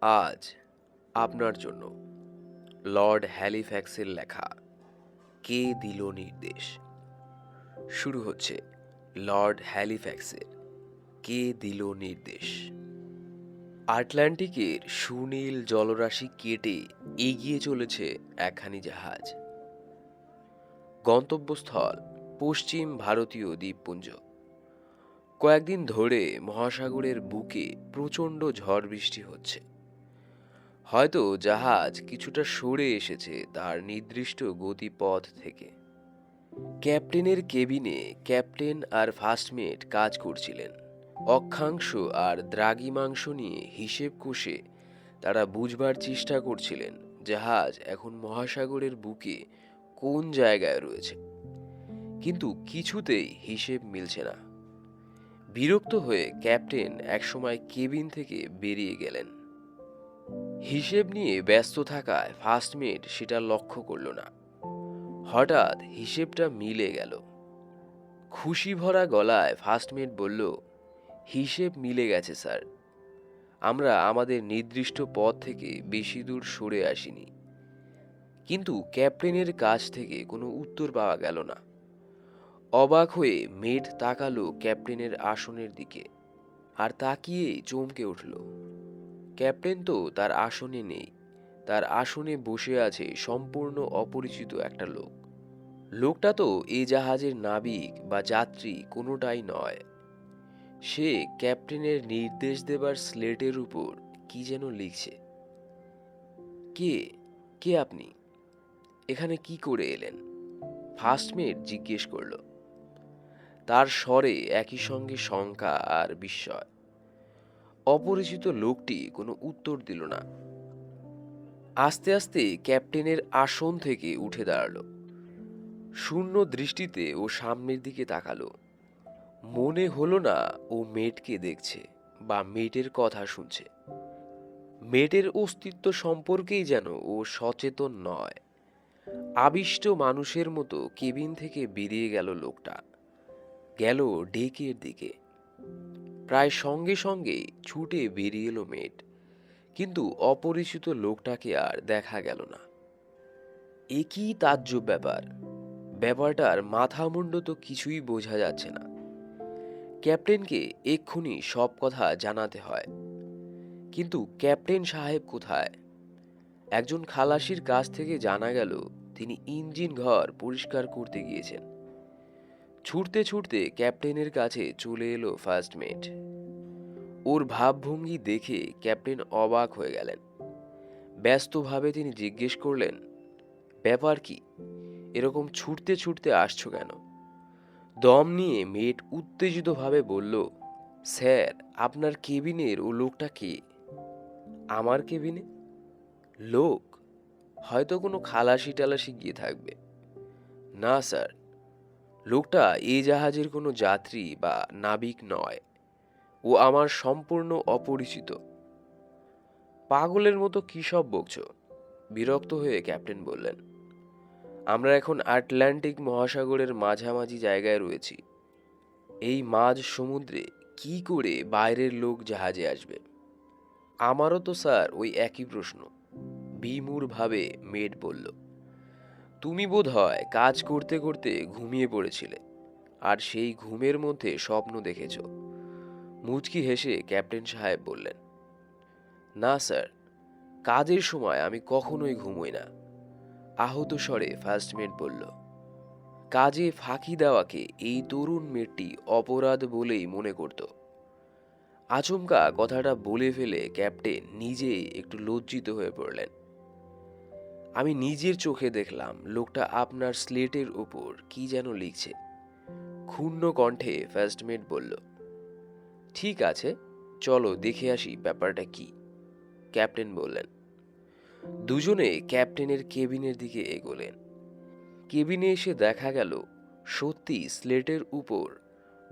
আজ আপনার জন্য লর্ড হ্যালিফ্যাক্সের লেখা কে দিল নির্দেশ? শুরু হচ্ছে লর্ড হ্যালিফ্যাক্সের কে দিল নির্দেশ? আটলান্টিকের সুনীল জলরাশি কেটে এগিয়ে চলেছে একখানি জাহাজ। গন্তব্যস্থল পশ্চিম ভারতীয় দ্বীপপুঞ্জ। কয়েকদিন ধরে মহাসাগরের বুকে প্রচণ্ড ঝড় বৃষ্টি হচ্ছে। হয়তো জাহাজ কিছুটা সরে এসেছে তার নির্দিষ্ট গতিপথ থেকে। ক্যাপ্টেনের কেবিনে ক্যাপ্টেন আর ফার্স্টমেট কাজ করছিলেন। অক্ষাংশ আর দ্রাগিমাংশ নিয়ে হিসেব কষে তারা বুঝবার চেষ্টা করছিলেন জাহাজ এখন মহাসাগরের বুকে কোন জায়গায় রয়েছে। কিন্তু কিছুতেই হিসেব মিলছে না। বিরক্ত হয়ে ক্যাপ্টেন একসময় কেবিন থেকে বেরিয়ে গেলেন। হিসেব নিয়ে ব্যস্ত থাকায় ফার্স্টমেট সেটা লক্ষ্য করল না। হঠাৎ হিসেবটা মিলে গেল। খুশি ভরা গলায় ফার্স্টমেট বলল, হিসেব মিলে গেছে স্যার আমরা আমাদের নির্দিষ্ট পথ থেকে বেশি দূর সরে আসিনি। কিন্তু ক্যাপ্টেনের কাছ থেকে কোনো উত্তর পাওয়া গেল না। অবাক হয়ে মেড তাকালো ক্যাপ্টেনের আসনের দিকে আর তাকিয়ে চমকে উঠল। ক্যাপ্টেন তো তার আসনে নেই। তার আসনে বসে আছে সম্পূর্ণ অপরিচিত একটা লোক। লোকটা তো এই জাহাজের নাবিক বা যাত্রী কোনোটাই নয়। সে ক্যাপ্টেনের নির্দেশ দেবার স্লেটের উপর কি যেন লিখছে। কে? কে আপনি? এখানে কি করে এলেন? ফার্স্টমেট জিজ্ঞেস করল। তার স্বরে একই সঙ্গে শঙ্কা আর বিস্ময়। অপরিচিত লোকটি কোনো উত্তর দিল না। আস্তে আস্তে ক্যাপ্টেনের আসন থেকে উঠে দাঁড়াল। শূন্য দৃষ্টিতে ও সামনের দিকে তাকালো। মনে হলো না ও মেটকে দেখছে বা মেটের কথা শুনছে। মেটের অস্তিত্ব সম্পর্কেই যেন ও সচেতন নয়। আবিষ্ট মানুষের মতো কেবিন থেকে বেরিয়ে গেল লোকটা। গেল ডেকের দিকে। প্রায় সঙ্গে সঙ্গেই ছুটে বেরিয়ে এলো মেট কিন্তু অপরিচিত লোকটাকে আর দেখা গেল না। এ কি তাজ্জব ব্যাপার। ব্যাপারটার মাথা মুন্ড তো কিছুই বোঝা যাচ্ছে না। ক্যাপ্টেনকে এক্ষুনি সব কথা জানাতে হয়। কিন্তু ক্যাপ্টেন সাহেব কোথায়? একজন খালাসির কাছ থেকে জানা গেল, তিনি ইঞ্জিন ঘর পরিষ্কার করতে গিয়েছেন। ছুটতে ছুটতে ক্যাপ্টেনের কাছে চলে এলো ফার্স্ট মেট। ওর ভাবভঙ্গি দেখে ক্যাপ্টেন অবাক হয়ে গেলেন। ব্যস্তভাবে তিনি জিজ্ঞেস করলেন, ব্যাপার কি? এরকম ছুটতে ছুটতে আসছো কেন? দম নিয়ে মেট উত্তেজিতভাবে বলল, স্যার, আপনার কেবিনের ও লোকটা কে? আমার কেবিনে? লোক? হয়তো কোনো খালাসি টালাসি গিয়ে থাকবে। না, স্যার লোকটা এই জাহাজের কোনো যাত্রী বা নাবিক নয়। ও আমার সম্পূর্ণ অপরিচিত। পাগলের মতো কী সব বকছ? বিরক্ত হয়ে ক্যাপ্টেন বললেন, আমরা এখন আটলান্টিক মহাসাগরের মাঝামাঝি জায়গায় রয়েছি। এই মাঝ সমুদ্রে কি করে বাইরের লোক জাহাজে আসবে? আমারও তো স্যার ওই একই প্রশ্ন, বিমূঢ়ভাবে মেড বলল। তুমি বোধ হয় কাজ করতে করতে ঘুমিয়ে পড়েছিলে, আর সেই ঘুমের মধ্যে স্বপ্ন দেখেছ। মুচকি হেসে ক্যাপ্টেন সাহেব বললেন, না, স্যার, কাজের সময় আমি কখনোই ঘুমোই না। আহত স্বরে ফার্স্ট মেট বলল, কাজে ফাঁকি দেওয়াকে এই তরুণ মেয়েটি অপরাধ বলেই মনে করত। আচমকা কথাটা বলে ফেলে ক্যাপ্টেন নিজেই একটু লজ্জিত হয়ে পড়লেন। আমি নিজের চোখে দেখলাম লোকটা আপনার স্লেটের উপর কি যেন লিখছে। ক্ষুণ্ণ কণ্ঠে ফার্স্টমেট বলল, ঠিক আছে, চলো দেখে আসি ব্যাপারটা কি। ক্যাপ্টেন বললেন। দুজনে ক্যাপ্টেনের কেবিনের দিকে এগোলেন। কেবিনে এসে দেখা গেল, সত্যি স্লেটের উপর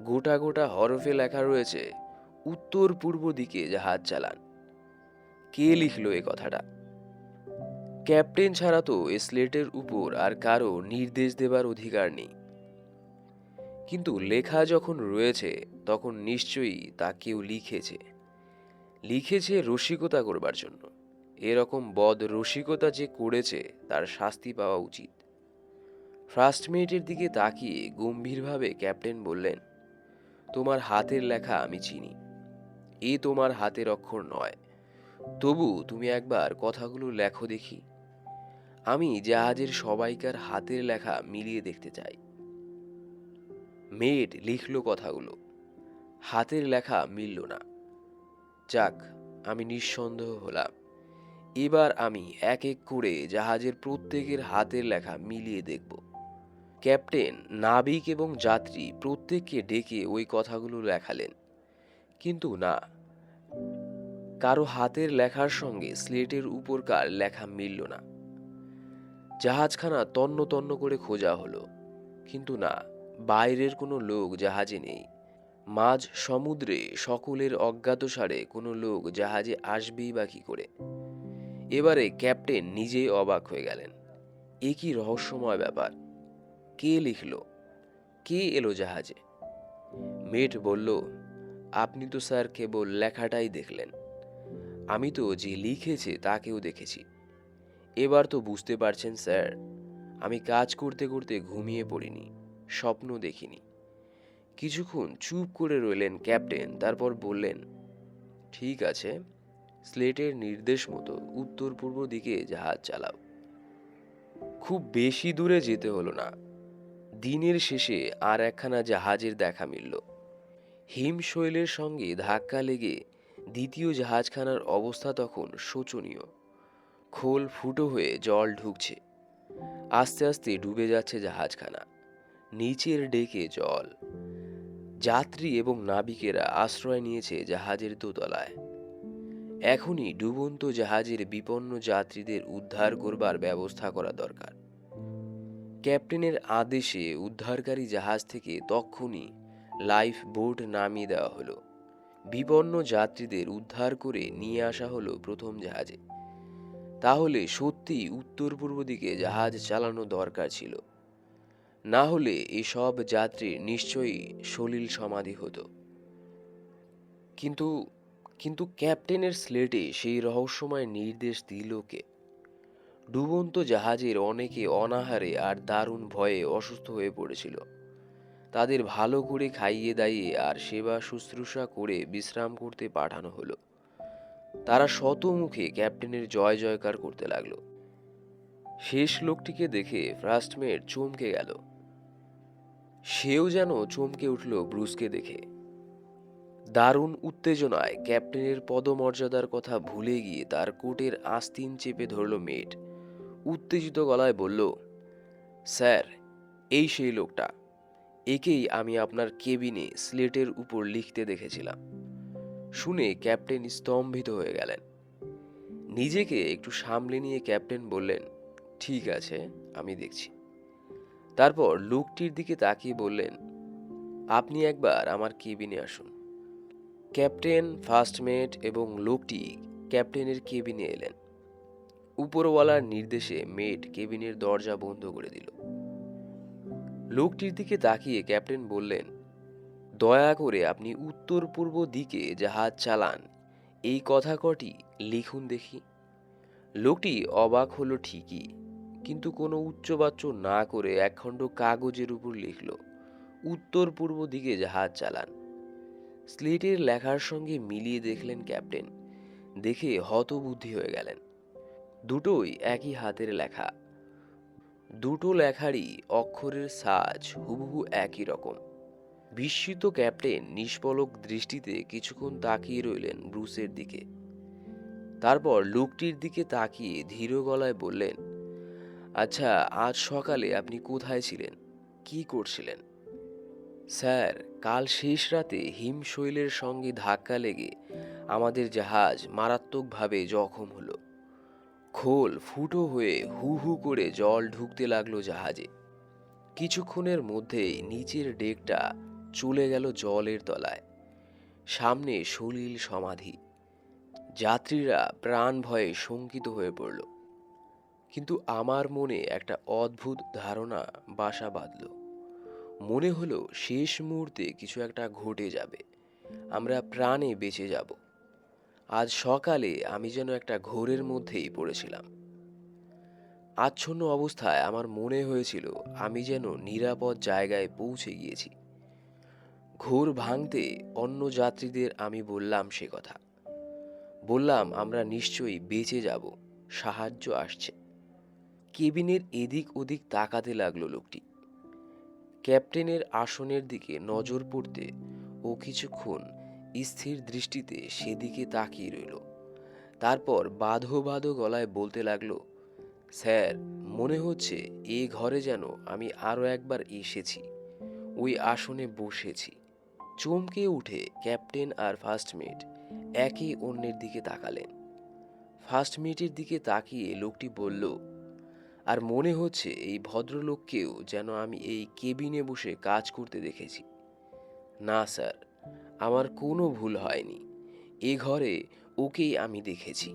গোটা গোটা হরফে লেখা রয়েছে উত্তর পূর্ব দিকে জাহাজ চালান। কে লিখল এ কথাটা? ক্যাপ্টেন ছাড়া তো স্লেটের উপর আর কারও নির্দেশ দেবার অধিকার নেই। কিন্তু লেখা যখন রয়েছে, তখন নিশ্চয়ই তা কেউ লিখেছে। লিখেছে রসিকতা করবার জন্য। এরকম বদ রসিকতা যে করেছে, তার শাস্তি পাওয়া উচিত। ফার্স্ট দিকে তাকিয়ে গম্ভীরভাবে ক্যাপ্টেন বললেন, তোমার হাতের লেখা আমি চিনি। এ তোমার হাতের অক্ষর নয়। তবু তুমি একবার কথাগুলো লেখো দেখি। আমি জাহাজের সবাইকার হাতের লেখা মিলিয়ে দেখতে চাই। মেড লিখল কথাগুলো। হাতের লেখা মিলল না। যাক, আমি নিঃসন্দেহ হলাম। এবার আমি এক এক করে জাহাজের প্রত্যেকের হাতের লেখা মিলিয়ে দেখব। ক্যাপ্টেন, নাবিক এবং যাত্রী প্রত্যেককে ডেকে ওই কথাগুলো লেখালেন। কিন্তু না, কারও হাতের লেখার সঙ্গে স্লেটের উপরকার লেখা মিলল না। জাহাজখানা তন্ন তন্ন করে খোঁজা হলো। কিন্তু না, বাইরের কোনো লোক জাহাজে নেই। মাঝ সমুদ্রে সকলের অজ্ঞাতসারে কোনো লোক জাহাজে আসবেই বা কি করে। এবারে ক্যাপ্টেন নিজেই অবাক হয়ে গেলেন। এ কি রহস্যময় ব্যাপার। কে লিখল? কে এলো জাহাজে? মেট বলল, আপনি তো স্যার কেবল লেখাটাই দেখলেন। আমি তো যে লিখেছে তাকেও দেখেছি। এবার তো বুঝতে পারছেন, স্যার, আমি কাজ করতে করতে ঘুমিয়ে পড়িনি, স্বপ্ন দেখিনি। কিছুক্ষণ চুপ করে রইলেন ক্যাপ্টেন, তারপর বললেন, ঠিক আছে, স্লেটের নির্দেশ মতো উত্তর পূর্ব দিকে জাহাজ চালাও। খুব বেশি দূরে যেতে হলো না। দিনের শেষে আর একখানা জাহাজের দেখা মিলল। হিমশৈলের সঙ্গে ধাক্কা লেগে দ্বিতীয় জাহাজখানার অবস্থা তখন শোচনীয়। খোল ফুটো হয়ে জল ঢুকছে। আস্তে আস্তে ডুবে যাচ্ছে জাহাজখানা। নিচের ডেকে জল। যাত্রী এবং নাবিকেরা আশ্রয় নিয়েছে জাহাজের দোতলায়। এখনই ডুবন্ত জাহাজের বিপন্ন যাত্রীদের উদ্ধার করবার ব্যবস্থা করা দরকার। ক্যাপ্টেনের আদেশে উদ্ধারকারী জাহাজ থেকে তক্ষুনি লাইফ বোট নামিয়ে দেওয়া হলো। বিপন্ন যাত্রীদের উদ্ধার করে নিয়ে আসা হলো প্রথম জাহাজে। তাহলে সত্যি উত্তর পূর্ব দিকে জাহাজ চালানো দরকার ছিল। না হলে এসব যাত্রীর নিশ্চয়ই সলিল সমাধি হতো। কিন্তু কিন্তু ক্যাপ্টেনের স্লেটে সেই রহস্যময় নির্দেশ দিল কে? ডুবন্ত জাহাজের অনেকে অনাহারে আর দারুণ ভয়ে অসুস্থ হয়ে পড়েছিল। তাদের ভালো করে খাইয়ে দাইয়ে আর সেবা শুশ্রূষা করে বিশ্রাম করতে পাঠানো হলো। তারা শত মুখে ক্যাপ্টেনের জয় জয়কার করতে লাগল। শেষ লোকটিকে দেখে ফার্স্টমেট চমকে গেল। সেও যেন চমকে উঠল ব্রুসকে দেখে। দারুণ উত্তেজনায় ক্যাপ্টেনের পদমর্যাদার কথা ভুলে গিয়ে তার কোটের আস্তিন চেপে ধরল মেট উত্তেজিত গলায় বলল, স্যার, এই সেই লোকটা। একেই আমি আপনার কেবিনে স্লেটের উপর লিখতে দেখেছিলাম। শুনে ক্যাপ্টেন স্তম্ভিত হয়ে গেলেন। নিজেকে একটু সামলে নিয়ে ক্যাপ্টেন বললেন, ঠিক আছে, আমি দেখছি। তারপর লোকটির দিকে তাকিয়ে বললেন, আপনি একবার আমার কেবিনে আসুন। ক্যাপ্টেন, ফার্স্ট মেট এবং লোকটি ক্যাপ্টেনের কেবিনে এলেন। উপরওয়ালার নির্দেশে মেট কেবিনের দরজা বন্ধ করে দিল। লোকটির দিকে তাকিয়ে ক্যাপ্টেন বললেন দয়া করে আপনি উত্তর পূর্ব দিকে জাহাজ চালান, এই কথা কটি লিখুন দেখি। লোকটি অবাক হলো ঠিকই, কিন্তু কোনো উচ্চবাচ্য না করে একখণ্ড কাগজের উপর লিখল উত্তর পূর্ব দিকে জাহাজ চালান। স্লেটের লেখার সঙ্গে মিলিয়ে দেখলেন ক্যাপ্টেন, দেখে হতবুদ্ধি হয়ে গেলেন। দুটোই একই হাতের লেখা, দুটো লেখারই অক্ষরের সাজ হুবহু একই রকম। বিস্মিত ক্যাপ্টেন নিষ্পলক দৃষ্টিতে কিছুক্ষণ তাকিয়ে রইলেন ব্রুসের দিকে। তারপর লোকটির দিকে তাকিয়ে ধীর গলায় বললেন আচ্ছা আজ সকালে আপনি কোথায় ছিলেন? কি করছিলেন? স্যার, কাল শেষ রাতে হিমশৈলের সঙ্গে ধাক্কা লেগে আমাদের জাহাজ মারাত্মকভাবে জখম হলো। খোল ফুটো হয়ে হু হু করে জল ঢুকতে লাগল জাহাজে। কিছুক্ষণের মধ্যেই নিচের ডেকটা চলে গেল জলের তলায়। সামনে সলিল সমাধি। যাত্রীরা প্রাণ ভয়ে শঙ্কিত হয়ে পড়ল। কিন্তু আমার মনে একটা অদ্ভুত ধারণা বাসা বাঁধল। মনে হলো শেষ মুহূর্তে কিছু একটা ঘটে যাবে। আমরা প্রাণে বেঁচে যাব। আজ সকালে আমি যেন একটা ঘোরের মধ্যেই পড়েছিলাম। আচ্ছন্ন অবস্থায় আমার মনে হয়েছিল আমি যেন নিরাপদ জায়গায় পৌঁছে গিয়েছি। ঘোর ভাঙতে অন্য যাত্রীদের আমি বললাম সে কথা। বললাম, আমরা নিশ্চয়ই বেঁচে যাব, সাহায্য আসছে। কেবিনের এদিক ওদিক তাকাতে লাগল লোকটি। ক্যাপ্টেনের আসনের দিকে নজর পড়তে ও কিছুক্ষণ স্থির দৃষ্টিতে সেদিকে তাকিয়ে রইল। তারপর বাঁধো বাঁধো গলায় বলতে লাগল, স্যার, মনে হচ্ছে এ ঘরে যেন আমি আরও একবার এসেছি। ওই আসনে বসেছি। চমকে উঠে ক্যাপ্টেন আর ফার্স্ট মেট একে অন্যের দিকে তাকালেন। ফার্স্ট মেটের দিকে তাকিয়ে লোকটি বলল, আর মনে হচ্ছে এই ভদ্রলোককেও যেন আমি এই কেবিনে বসে কাজ করতে দেখেছি। না, স্যার, আমার কোনো ভুল হয়নি। এ ঘরে ওকেই আমি দেখেছি।